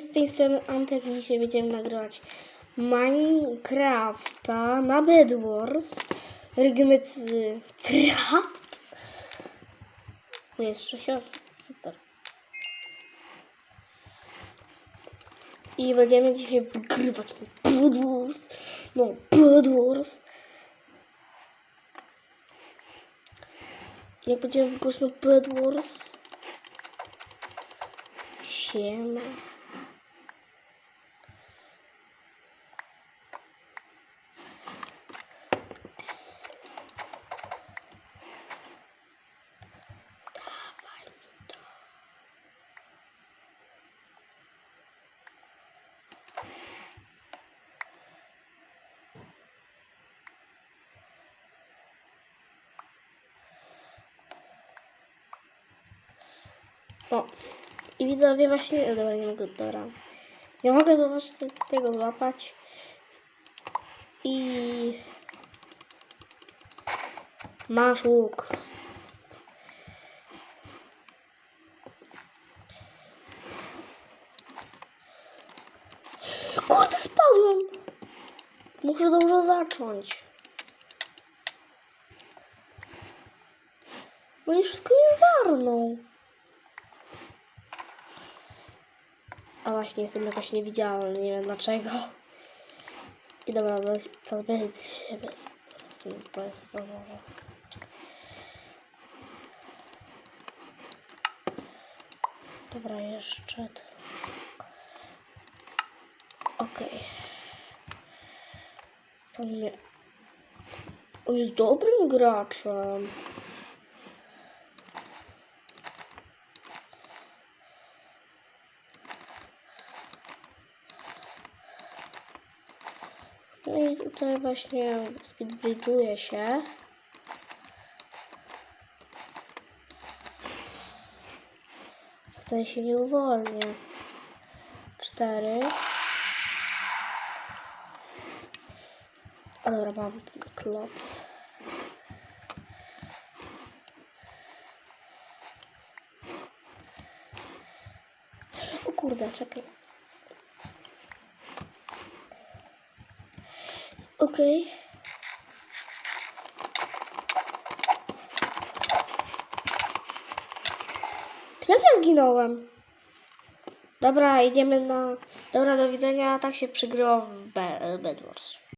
Z tej strony Antek i dzisiaj będziemy nagrywać Minecrafta na Bedwars. Rygmec Traft. Jest sześcior, super. I będziemy dzisiaj wygrywać Bedwars. No, Bedwars. Jak będziemy wygrywać na Bedwars? Siema. O, i widzowie właśnie, dobra, nie mogę, dobra. Nie mogę zobaczyć te, tego złapać. I... Masz łuk. Kurde, spadłem! Muszę dobrze zacząć. No i wszystko nie zgarnął. A właśnie jestem jakoś niewidzialny, nie wiem dlaczego. I dobra, bez, to się bez po prostu bez założę. Dobra, jeszcze to. Okej. To mnie... On jest dobrym graczem. No i tutaj właśnie speedbridge'uje się. Wtedy się nie uwolnię. Cztery. A dobra, mam ten klot. O kurde, czekaj. Okej. Jak ja zginąłem? Dobra, idziemy na... Dobra, do widzenia. Tak się przygrywa w Be Bedwars.